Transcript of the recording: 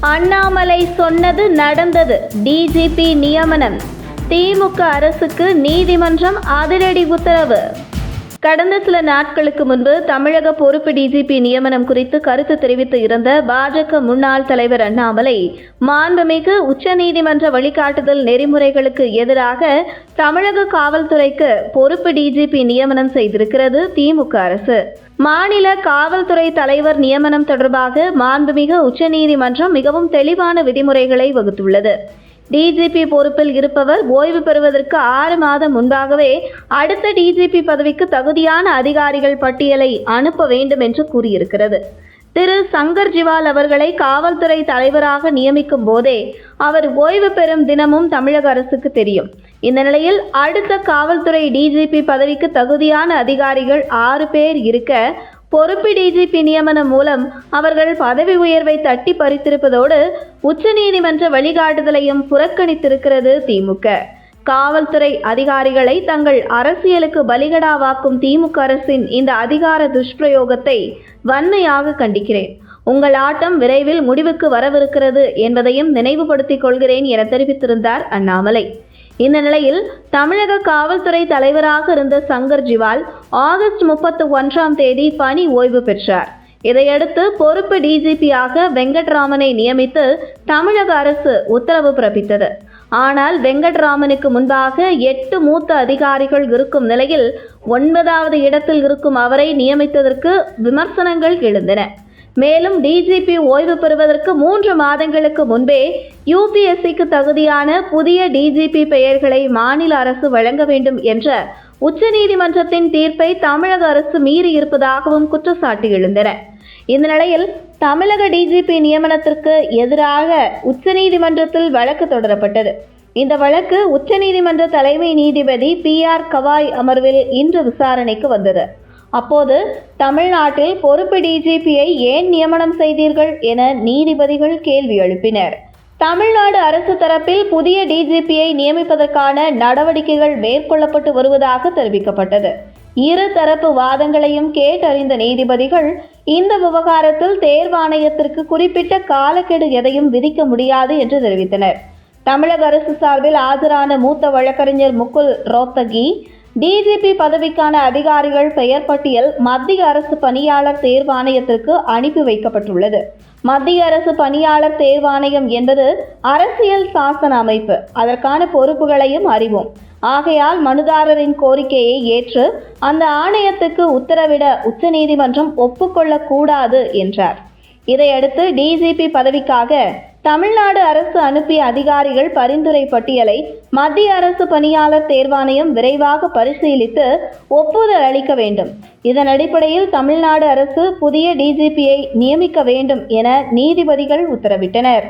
அண்ணாமலை சொன்னது நடந்தது. டிஜிபி நியமனம். திமுக அரசுக்கு நீதிமன்றம் அதிரடி உத்தரவு. கடந்த சில நாட்களுக்கு முன்பு தமிழக பொறுப்பு டிஜிபி நியமனம் குறித்து கருத்து தெரிவித்து இருந்த பாஜக முன்னாள் தலைவர் அண்ணாமலை மாண்புமிகு உச்சநீதிமன்ற வழிகாட்டுதல் நெறிமுறைகளுக்கு எதிராக தமிழக காவல்துறைக்கு பொறுப்பு டிஜிபி நியமனம் செய்திருக்கிறது திமுக அரசு. மாநில காவல்துறை தலைவர் நியமனம் தொடர்பாக மாண்புமிகு உச்சநீதிமன்றம் மிகவும் தெளிவான விதிமுறைகளை வகுத்துள்ளது. டிஜிபி பொறுப்பில் இருப்பவர் ஓய்வு பெறுவதற்கு ஆறு மாதம் முன்பாகவே அடுத்த டிஜிபி பதவிக்கு தகுதியான அதிகாரிகள் பட்டியலை அனுப்ப வேண்டும் என்று கூறியிருக்கிறது. திரு சங்கர் ஜிவால் அவர்களை காவல்துறை தலைவராக நியமிக்கும் போதே அவர் ஓய்வு பெறும் தினமும் தமிழக அரசுக்கு தெரியும். இந்த நிலையில் அடுத்த காவல்துறை டிஜிபி பதவிக்கு தகுதியான அதிகாரிகள் ஆறு பேர் இருக்க பொறுப்பு டிஜிபி நியமனம் மூலம் அவர்கள் பதவி உயர்வை தட்டி பறித்திருப்பதோடு உச்சநீதிமன்ற வழிகாட்டுதலையும் புறக்கணித்திருக்கிறது திமுக காவல்துறை அதிகாரிகளை தங்கள் அரசியலுக்கு பலிகடாவாக்கும் திமுக அரசின் இந்த அதிகார துஷ்பிரயோகத்தை வன்மையாக கண்டிக்கிறேன். உங்கள் ஆட்டம் விரைவில் முடிவுக்கு வரவிருக்கிறது என்பதையும் நினைவுபடுத்திக் கொள்கிறேன் என தெரிவித்திருந்தார் அண்ணாமலை. இந்த நிலையில் தமிழக காவல்துறை தலைவராக இருந்த சங்கர் ஜிவால் ஆகஸ்ட் முப்பத்தி ஒன்றாம் தேதி பணி ஓய்வு பெற்றார். இதையடுத்து பொறுப்பு டிஜிபியாக வெங்கட்ராமனை நியமித்து தமிழக அரசு உத்தரவு பிறப்பித்தது. ஆனால் வெங்கட்ராமனுக்கு முன்பாக எட்டு மூத்த அதிகாரிகள் இருக்கும் நிலையில் ஒன்பதாவது இடத்தில் இருக்கும் அவரை நியமித்ததற்கு விமர்சனங்கள் எழுந்தன. மேலும் டிஜிபி ஓய்வு பெறுவதற்கு மூன்று மாதங்களுக்கு முன்பே யூபிஎஸ்சிக்கு தகுதியான புதிய டிஜிபி பெயர்களை மாநில அரசு வழங்க வேண்டும் என்ற உச்சநீதிமன்றத்தின் தீர்ப்பை தமிழக அரசு மீறி இருப்பதாகவும் குற்றச்சாட்டு எழுந்தன. இந்த நிலையில் தமிழக டிஜிபி நியமனத்திற்கு எதிராக உச்சநீதிமன்றத்தில் வழக்கு தொடரப்பட்டது. இந்த வழக்கு உச்சநீதிமன்ற தலைமை நீதிபதி பி ஆர் கவாய் அமர்வில் இன்று விசாரணைக்கு வந்தது. அப்போது தமிழ்நாட்டில் பொறுப்பு டிஜிபியை ஏன் நியமனம் செய்தீர்கள் என நீதிபதிகள் கேள்வி எழுப்பினர். தமிழ்நாடு அரசு தரப்பில் புதிய டிஜிபியை நியமிப்பதற்கான நடவடிக்கைகள் மேற்கொள்ளப்பட்டு வருவதாக தெரிவிக்கப்பட்டது. இரு தரப்பு வாதங்களையும் கேட்டறிந்த நீதிபதிகள் இந்த விவகாரத்தில் தேர்வாணையத்திற்கு குறிப்பிட்ட காலக்கெடு எதையும் விதிக்க முடியாது என்று தெரிவித்தனர். தமிழக அரசு சார்பில் ஆஜரான மூத்த வழக்கறிஞர் முகுல் ரோத்தகி டிஜிபி பதவிக்கான அதிகாரிகள் பெயர் பட்டியல் மத்திய அரசு பணியாளர் தேர்வாணையத்திற்கு அனுப்பி வைக்கப்பட்டுள்ளது. மத்திய அரசு பணியாளர் தேர்வாணையம் என்பது அரசியல் சாசன அமைப்பு. அதற்கான பொறுப்புகளையும் அறிவோம். ஆகையால் மனுதாரரின் கோரிக்கையை ஏற்று அந்த ஆணையத்துக்கு உத்தரவிட உச்சநீதிமன்றம் ஒப்புக்கொள்ளக்கூடாது என்றார். இதையடுத்து டிஜிபி பதவிக்காக தமிழ்நாடு அரசு அனுப்பிய அதிகாரிகள் பரிந்துரை பட்டியலை மத்திய அரசு பணியாளர் தேர்வாணையம் விரைவாக பரிசீலித்து ஒப்புதல் அளிக்க வேண்டும். இதன் அடிப்படையில் தமிழ்நாடு அரசு புதிய டிஜிபியை நியமிக்க வேண்டும் என நீதிபதிகள் உத்தரவிட்டனர்.